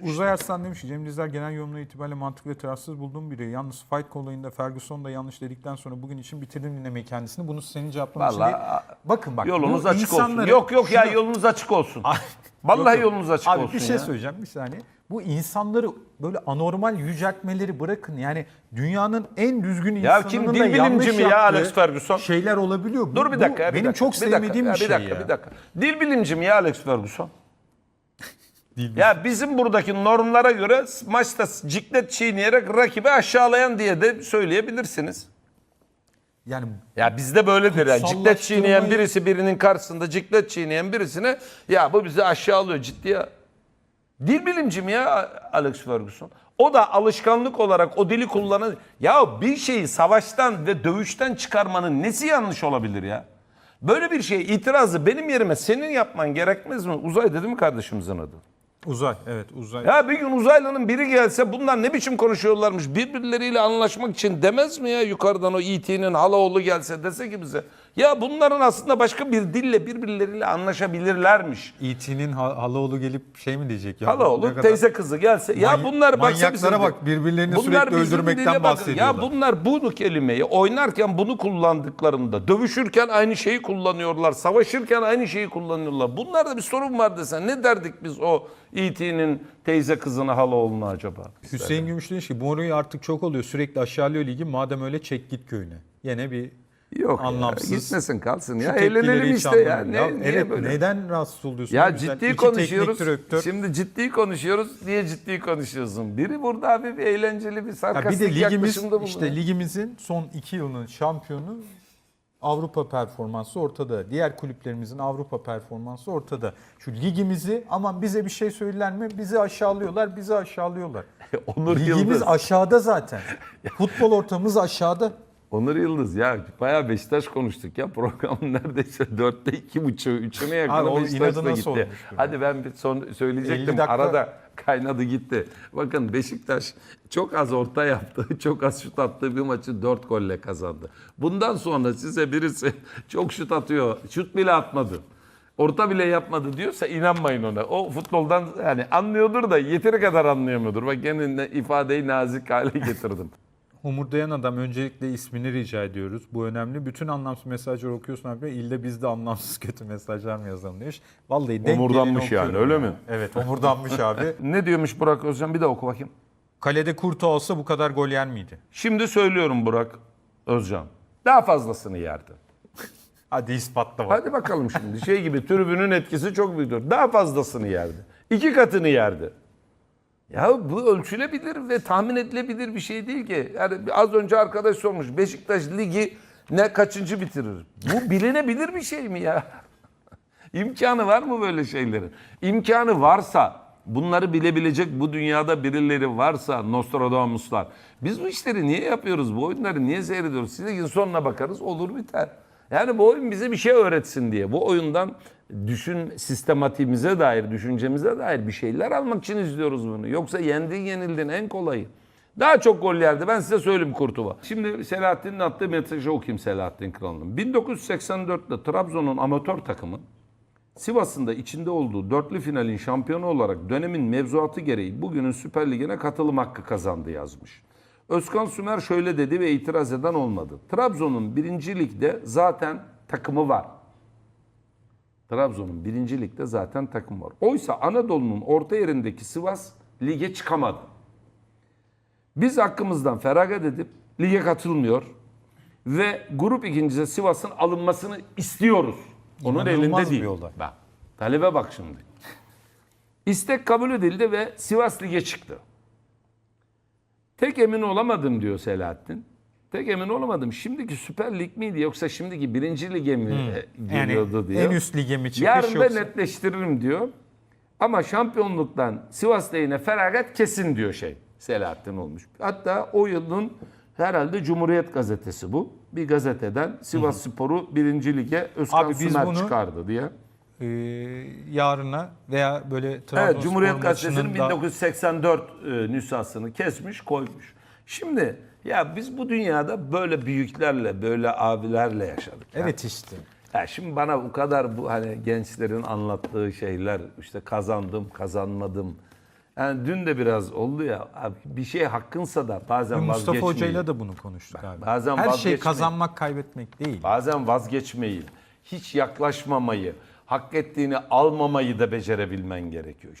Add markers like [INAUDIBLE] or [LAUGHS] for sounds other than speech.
Uzay Arslan demiş ki Cem Dizdar genel yorumları itibariyle mantıklı ve tarafsız bulduğum biri. Yalnız fight olayında Ferguson da yanlış dedikten sonra bugün için bitirdim dinlemeyi kendisini. Bunu senin cevaplaman için Vallahi, değil. a- Bakın bak. Yolunuz bu açık olsun. Yok yok ya Şunu- yolunuz açık olsun. Vallahi yok, yok. yolunuz açık Abi olsun bir şey ya. söyleyeceğim bir saniye. Bu insanları böyle anormal yüceltmeleri bırakın. Yani dünyanın en düzgün insanının kim, da dil bilimci yanlış mi ya yaptığı Alex Ferguson? Şeyler olabiliyor. Bu- Dur bir bu dakika. ya, bir benim dakika, çok bir dakika, sevmediğim ya, bir şey dakika, ya. Bir dakika. Dil bilimci mi ya Alex Ferguson? Dil Ya bizim buradaki normlara göre maçta ciklet çiğneyerek rakibi aşağılayan diye de söyleyebilirsiniz. Yani Ya bizde böyledir yani. Ciklet çiğneyen birisi birinin karşısında ciklet çiğneyen birisine ya bu bizi aşağılıyor ciddiye. Dil bilimci mi ya Alex Ferguson? O da alışkanlık olarak o dili kullanan... Ya bir şeyi savaştan ve dövüşten çıkarmanın nesi yanlış olabilir ya? Böyle bir şeye itirazı benim yerime senin yapman gerekmez mi? Uzay dedi mi kardeşimizin adı? Uzay evet uzay. Ya bir gün uzaylının biri gelse bunlar ne biçim konuşuyorlarmış birbirleriyle anlaşmak için demez mi ya yukarıdan o E.T.'nin halaoğlu gelse dese ki bize. Ya bunların aslında başka bir dille birbirleriyle anlaşabilirlermiş. E.T.'nin ha- halaoğlu gelip şey mi diyecek ya? Halaoğlu kadar- teyze kızı gelse. Ya Many- bunlar baksa manyaklara bizim- bak, birbirlerini Bunlar sürekli öldürmekten bahsediyorlar. Ya bunlar bunu kelimeyi oynarken bunu kullandıklarında, dövüşürken aynı şeyi kullanıyorlar, savaşırken aynı şeyi kullanıyorlar. Bunlarda bir sorun var desen ne derdik biz o E.T.'nin teyze kızına halaoğluna acaba? Hüseyin Gümüş demiş ki Mourinho artık çok oluyor. Sürekli aşağılıyor ligi. Madem öyle çek git köyüne. Yine bir Yok Anlamsız. ya, gitmesin kalsın ya. Eğlenelim işte ya. Ne, Ya niye evet böyle? neden rahatsız oluyorsun? Ya ciddi İki konuşuyoruz. direktör. Şimdi ciddi konuşuyoruz. Niye ciddi konuşuyorsun? Biri burada abi bir eğlenceli bir Ya bir sarkastik de ligimiz işte ligimizin son iki yılının şampiyonu Avrupa performansı ortada. Diğer kulüplerimizin Avrupa performansı ortada. Şu ligimizi aman bize bir şey söyler mi? Bizi aşağılıyorlar, bizi aşağılıyorlar. [LAUGHS] Onur Ligimiz Yıldız. aşağıda zaten. [LAUGHS] Futbol ortamımız aşağıda. Onur Yıldız ya bayağı Beşiktaş konuştuk ya [LAUGHS] programın neredeyse dörtte iki buçuğu üçüne yakını Abi o Beşiktaş'ta gitti. Hadi ben bir son söyleyecektim 50 dakika- arada kaynadı gitti. Bakın Beşiktaş çok az orta yaptı, [LAUGHS] çok az şut attığı bir maçı dört golle kazandı. Bundan sonra size birisi [LAUGHS] çok şut atıyor, şut bile atmadı. Orta bile yapmadı diyorsa inanmayın ona. O futboldan yani anlıyordur da yeteri kadar anlayamıyordur. Bak gene ne- ifadeyi nazik hale getirdim. Homurdayan adam öncelikle ismini rica ediyoruz. Bu önemli. Bütün anlamsız mesajları okuyorsun abi. İlde biz de anlamsız kötü mesajlar mı yazalım demiş. Vallahi denk Homurdanmış geleni yani, öyle mi? Evet homurdanmış abi. [LAUGHS] ne diyormuş Burak Özcan bir de oku bakayım. Kalede Kurto olsa bu kadar gol yer miydi? Şimdi söylüyorum Burak Özcan. Daha fazlasını yerdi. Hadi ispatla bak. Hadi bakalım şimdi. Şey gibi tribünün etkisi çok büyüktür. Daha fazlasını yerdi. İki katını yerdi. Ya bu ölçülebilir ve tahmin edilebilir bir şey değil ki. Yani az önce arkadaş sormuş. Beşiktaş ligi ne kaçıncı bitirir? Bu bilinebilir bir şey mi ya? [LAUGHS] İmkanı var mı böyle şeylerin? İmkanı varsa, bunları bilebilecek bu dünyada birileri varsa Nostradamuslar. Biz bu işleri niye yapıyoruz? Bu oyunları niye seyrediyoruz? Sizin sonuna bakarız olur biter. Yani bu oyun bize bir şey öğretsin diye. Bu oyundan düşün sistematiğimize dair, düşüncemize dair bir şeyler almak için izliyoruz bunu. Yoksa yendin yenildin en kolayı. Daha çok gol yerdi. Ben size söyleyeyim Kurtuva. Şimdi Selahattin'in attığı mesajı okuyayım Selahattin Kral'ın. 1984'te Trabzon'un amatör takımı Sivas'ın da içinde olduğu dörtlü finalin şampiyonu olarak dönemin mevzuatı gereği bugünün Süper Lig'ine katılım hakkı kazandı yazmış. Özkan Sümer şöyle dedi ve itiraz eden olmadı. Trabzon'un birinci ligde zaten takımı var. Trabzon'un birinci ligde zaten takım var. Oysa Anadolu'nun orta yerindeki Sivas lige çıkamadı. Biz hakkımızdan feragat edip lige katılmıyor ve grup ikincisi Sivas'ın alınmasını istiyoruz. Onun elinde değil. Bak, talebe bak şimdi. İstek kabul edildi ve Sivas lige çıktı. Tek emin olamadım diyor Selahattin. Tek emin olamadım. Şimdiki Süper Lig miydi yoksa şimdiki birinci lige mi e, Yani geliyordu diyor. en üst lige mi çıkış Yarın da yoksa? netleştiririm diyor. Ama şampiyonluktan Sivas lehine feragat kesin diyor şey. Selahattin olmuş. Hatta o yılın herhalde Cumhuriyet gazetesi bu. Bir gazeteden Sivas Spor'u birinci lige Özkan Abi biz Sümer bunu- çıkardı diye. Ee, yarına veya böyle Trabzonspor Evet Cumhuriyet Gazetesi'nin maçının da- 1984 e, nüshasını kesmiş koymuş. Şimdi ya biz bu dünyada böyle büyüklerle böyle abilerle yaşadık. ya. Evet işte. Ya şimdi bana bu kadar bu hani gençlerin anlattığı şeyler işte kazandım, kazanmadım. Yani dün de biraz oldu ya abi bir şey hakkınsa da bazen Mustafa vazgeçmeyin. Hoca'yla da bunu konuştuk abi. bazen Her şey kazanmak kaybetmek değil. Bazen vazgeçmeyi, hiç yaklaşmamayı, hak ettiğini almamayı da becerebilmen gerekiyor.